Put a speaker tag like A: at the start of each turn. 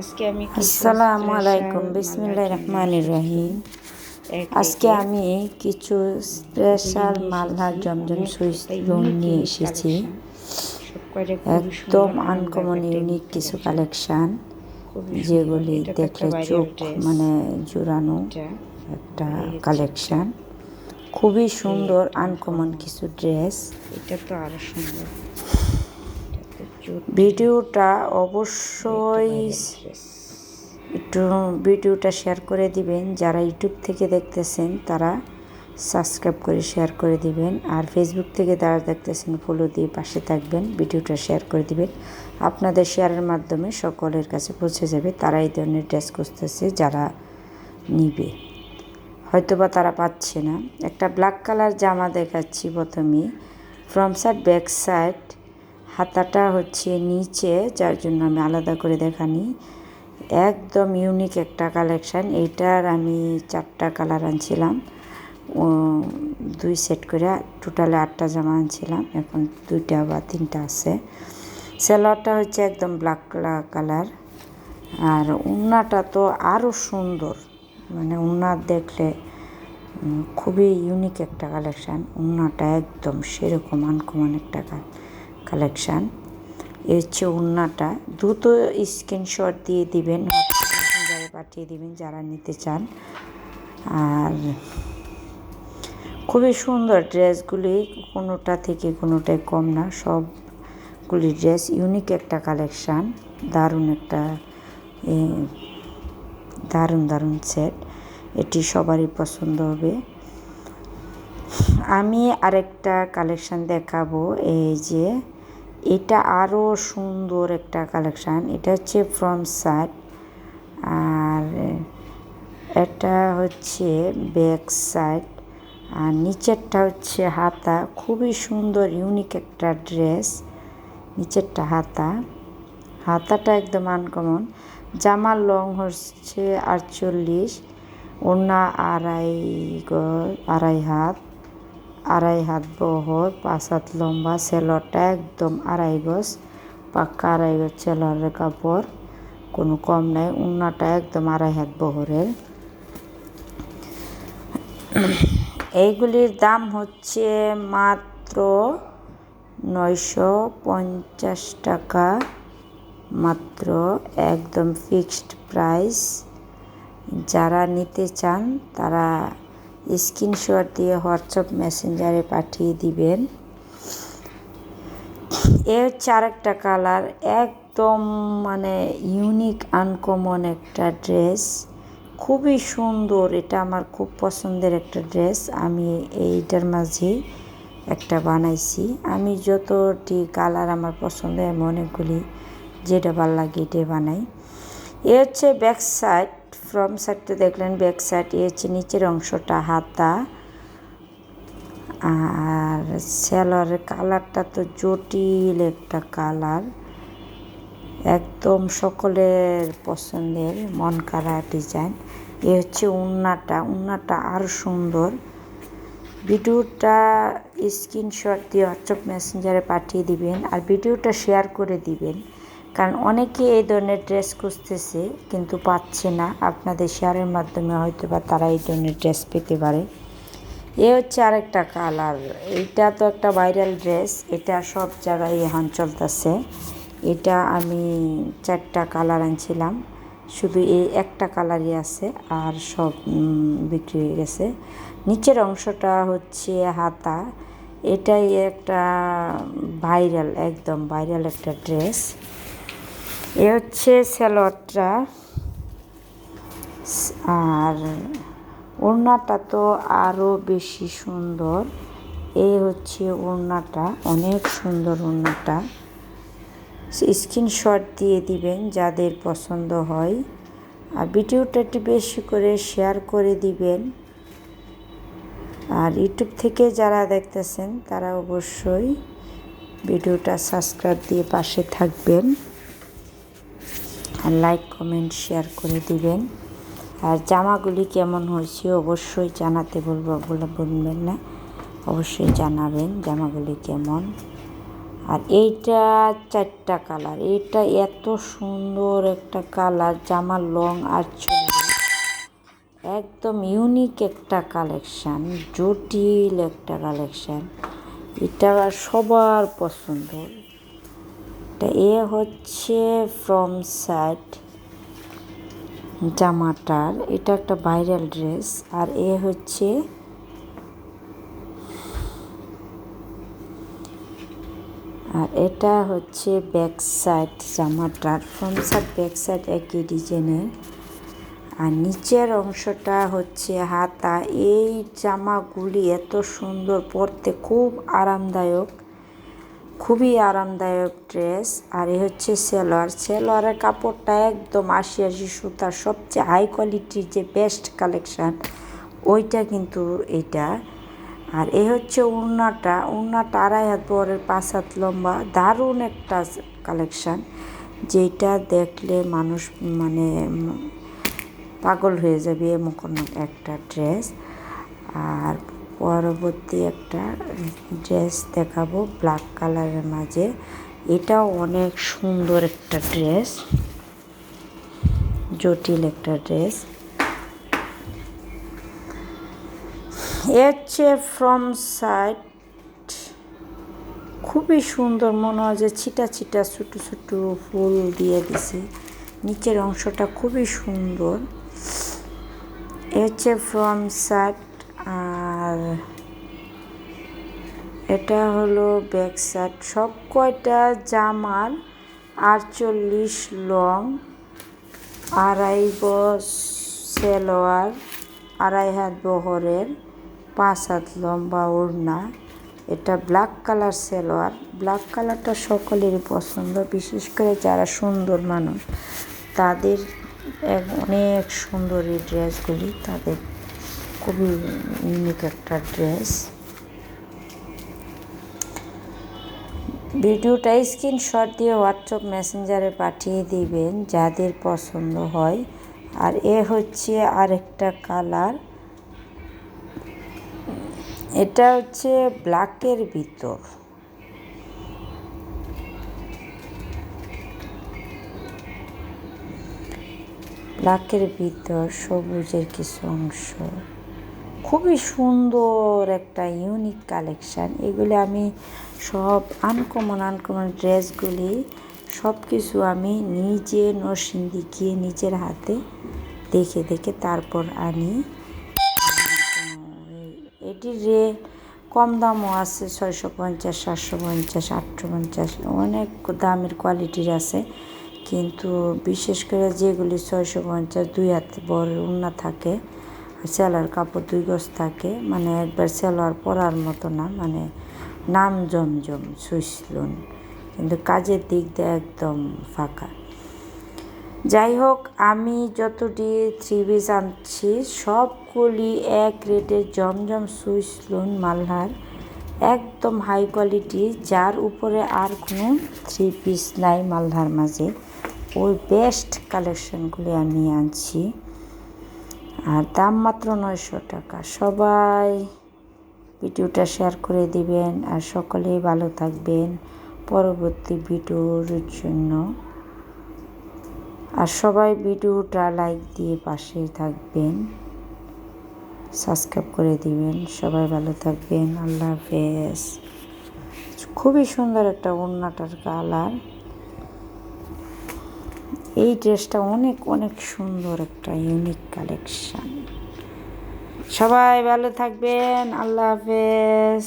A: আজকে আমি
B: আসসালামু আলাইকুম
A: মালার
B: বিসমিল্লাহ
A: জন্য
B: রহমানির রহিম। আজকে আমি কিছু স্পেশাল মালহার জমজম সুইচ রুম নিয়ে এসেছি। একদম আনকমন ইউনিক কিছু কালেকশান যেগুলি দেখলে চোখ মানে জোড়ানো একটা কালেকশান খুবই সুন্দর আনকমন কিছু ড্রেস
A: এটা তো আরও সুন্দর।
B: ভিডিওটা অবশ্যই একটু ভিডিওটা শেয়ার করে দিবেন। যারা ইউটিউব থেকে দেখতেছেন, তারা সাবস্ক্রাইব করে শেয়ার করে দিবেন। আর ফেসবুক থেকে যারা দেখতেছেন ফলো দিয়ে পাশে থাকবেন, ভিডিওটা শেয়ার করে দিবেন। আপনাদের শেয়ারের মাধ্যমে সকলের কাছে পৌঁছে যাবে। তারা এই ধরনের ড্রেস খুঁজতেছে যারা নিবে। হয়তোবা তারা পাচ্ছে না। একটা ব্ল্যাক কালার জামা দেখাচ্ছি প্রথমে। ফ্রম সাইড ব্যাক সাইড হাতাটা হচ্ছে নিচে, যার জন্য আমি আলাদা করে দেখানি। একদম ইউনিক একটা কালেকশান এইটার আমি চারটা কালার আনছিলাম। দুই সেট করে টোটালে আটটা জামা আনছিলাম। এখন দুইটা বা তিনটা আছে। সেলোয়ারটা হচ্ছে একদম ব্ল্যাক কালার আর উন্নাটা তো আরও সুন্দর। মানে উন্না দেখলে খুবই ইউনিক একটা কালেকশান উন্নাটা একদম সেরকম আনকমন একটা কালেকশান এ হচ্ছে উন্নাটা দ্রুত স্ক্রিনশট দিয়ে দিবেন পাঠিয়ে দিবেন, যারা নিতে চান। আর খুবই সুন্দর ড্রেসগুলি, কোনোটা থেকে কোনোটাই কম না, সবগুলি ড্রেস ইউনিক একটা কালেকশান দারুণ একটা দারুণ দারুণ সেট এটি সবারই পছন্দ হবে। আমি আরেকটা কালেকশান দেখাবো, এই যে এটা আরও সুন্দর একটা কালেকশান এটা হচ্ছে ফ্রন্ট সাইড আর এটা হচ্ছে ব্যাক সাইড আর নিচেরটা হচ্ছে হাতা। খুবই সুন্দর ইউনিক একটা ড্রেস নিচেরটা হাতা। হাতাটা একদম আনকমন জামার লং হচ্ছে আটচল্লিশ ওনা আড়াই আড়াই হাত। আড়াই হাত বহর, পাঁচ হাত লম্বা সেলরটা একদম আড়াই গজ, পাক্কা আড়াই গজ সেলরের কাপড়, কোনো কম নাই, উন্নাটা একদম আড়াই হাত বহরের। এইগুলির দাম হচ্ছে মাত্র নয়শো পঞ্চাশ টাকা, মাত্র একদম ফিক্সড প্রাইস। যারা নিতে চান তারা স্ক্রিনশট দিয়ে হোয়াটসঅ্যাপ মেসেঞ্জারে পাঠিয়ে দিবেন। এ হচ্ছে আরেকটা কালার, একদম মানে ইউনিক, আনকমন একটা ড্রেস। খুবই সুন্দর, এটা আমার খুব পছন্দের একটা ড্রেস। আমি এইটার মাঝে একটা বানাইছি। আমি যতটি কালার আমার পছন্দ আমি অনেকগুলি যেটা ভালো লাগে এটাই বানাই। এ হচ্ছে ব্যাক সাইড ফ্রম সাইডটা দেখলেন ব্যাক সাইড হচ্ছে নিচের অংশটা, হাতা। আর স্যালোয়ারের কালারটা তো জটিল একটা কালার একদম সকলের পছন্দের মন কাড়া ডিজাইন এ হচ্ছে উন্নাটা উন্নাটা আরও সুন্দর। ভিডিওটা স্ক্রিনশট দিয়ে হোয়াটসঅ্যাপ মেসেঞ্জারে পাঠিয়ে দিবেন আর ভিডিওটা শেয়ার করে দিবেন। কারণ অনেকে এই ধরনের ড্রেস খুঁজতেছে, কিন্তু পাচ্ছে না। আপনাদের শেয়ারের মাধ্যমে হয়তো বা তারা এই ধরনের ড্রেস পেতে পারে। এ হচ্ছে আরেকটা কালার। এটা তো একটা ভাইরাল ড্রেস। এটা সব জায়গায় এখন চলতেছে। এটা আমি চারটা কালার আনছিলাম। শুধু এই একটা কালারই আছে আর সব বিক্রি হয়ে গেছে। নিচের অংশটা হচ্ছে হাতা। এটাই একটা ভাইরাল, একদম ভাইরাল একটা ড্রেস। এ হচ্ছে স্যালোয়ারটা। আর ওড়নাটা তো আরও বেশি সুন্দর। এই হচ্ছে ওড়নাটা, অনেক সুন্দর ওড়নাটা। স্ক্রিনশট দিয়ে দিবেন যাদের পছন্দ হয়। আর ভিডিওটা একটু বেশি করে শেয়ার করে দিবেন। আর ইউটিউব থেকে যারা দেখতেছেন, তারা অবশ্যই ভিডিওটা সাবস্ক্রাইব দিয়ে পাশে থাকবেন। আর লাইক কমেন্ট শেয়ার করে দিবেন। আর জামাগুলি কেমন হয়েছে অবশ্যই জানাতে বলব বলে বলবেন না। অবশ্যই জানাবেন জামাগুলি কেমন। আর এইটা চারটা কালার এটা এত সুন্দর একটা কালার জামার লং আর একদম ইউনিক একটা কালেকশান জটিল একটা কালেকশান এটা সবার পছন্দ। এটা এ হচ্ছে ফ্রম সাইড জামাটার। এটা একটা ভাইরাল ড্রেস আর এ হচ্ছে আর এটা হচ্ছে ব্যাক সাইড জামাটার। ফ্রম সাইড ব্যাক সাইড একই ডিজাইনের আর নিচের অংশটা হচ্ছে হাতা। এই জামাগুলি এত সুন্দর, পরতে খুব আরামদায়ক। খুবই আরামদায়ক ড্রেস আর এ হচ্ছে সেলোয়ার। সেলোয়ারের কাপড়টা একদম আশি আশি সুতার, সবচেয়ে হাই কোয়ালিটির যে বেস্ট কালেকশান ওইটা কিন্তু এটা। আর এ হচ্ছে উন্নাটা উন্নাটা আড়াই হাত বরের, পাঁচ হাত লম্বা, দারুণ একটা কালেকশান যেটা দেখলে মানুষ মানে পাগল হয়ে যাবে এমন একটা ড্রেস আর পরবর্তী একটা ড্রেস দেখাবো ব্ল্যাক কালারের মাঝে। এটাও অনেক সুন্দর একটা ড্রেস। জটিল একটা ড্রেস। এ হচ্ছে ফ্রম সাইড খুবই সুন্দর, মনে হয় যে ছিটা ছিটা ছোটো ছোটো ফুল দিয়ে দিছে। নিচের অংশটা খুবই সুন্দর। এ হচ্ছে ফ্রম সাইড আর এটা হলো ব্যাক সাইড। সব কয়টা জামার আটচল্লিশ লং, আড়াই গজ সেলোয়ার, আড়াই হাত বহরের, পাঁচ হাত লম্বা ওড়না। এটা ব্ল্যাক কালার সেলোয়ার। ব্ল্যাক কালারটা সকলেরই পছন্দ, বিশেষ করে যারা সুন্দর মানুষ। তাদের অনেক সুন্দর এই ড্রেসগুলি, তাদের খুবই ইউনিক একটা ড্রেস ভিডিওটা স্ক্রিনশট দিয়ে হোয়াটসঅ্যাপ মেসেঞ্জারে পাঠিয়ে দিবেন যাদের পছন্দ হয়। আর এ হচ্ছে আরেকটা কালার এটা হচ্ছে ব্ল্যাকের ভিতর। ব্ল্যাকের ভিতর সবুজের কিছু অংশ। খুবই সুন্দর একটা ইউনিক কালেকশান এগুলি আমি সব আনকমন আনকমন ড্রেসগুলি সব কিছু আমি নিজে নরসিংদী গিয়ে নিজের হাতে দেখে দেখে তারপর আনি। এটির রে কম দামও আছে ছয়শো পঞ্চাশ, সাতশো পঞ্চাশ, আটশো পঞ্চাশ, অনেক দামের কোয়ালিটির আছে। কিন্তু বিশেষ করে যেগুলি ছয়শো পঞ্চাশ দুই হাত বড় উন্না থাকে সেলার কাপড় দুই গজ থাকে মানে একবার সেলোয়ার পরার মতো না মানে নাম জমজম, সুইসলুন। কিন্তু কাজের দিক দিয়ে একদম ফাঁকা। যাই হোক, আমি যতটি থ্রি পিস আনছি, সবগুলি এক রেটের জমজম সুইস লোন মালহার, একদম হাই কোয়ালিটি, যার উপরে আর কোনো থ্রি পিস নাই মালহার মাঝে। ওই বেস্ট কালেকশনগুলি আমি আনছি। আর দাম মাত্র নয়শো টাকা। সবাই ভিডিওটা শেয়ার করে দিবেন আর সকলেই ভালো থাকবেন পরবর্তী ভিডিওর জন্য। আর সবাই ভিডিওটা লাইক দিয়ে পাশে থাকবেন, সাবস্ক্রাইব করে দিবেন। সবাই ভালো থাকবেন। আল্লাহ হাফেজ। খুবই সুন্দর একটা ওড়নাটার কালার। এই ড্রেসটা অনেক অনেক সুন্দর একটা ইউনিক কালেকশান সবাই ভালো থাকবেন আল্লাহ হাফেজ।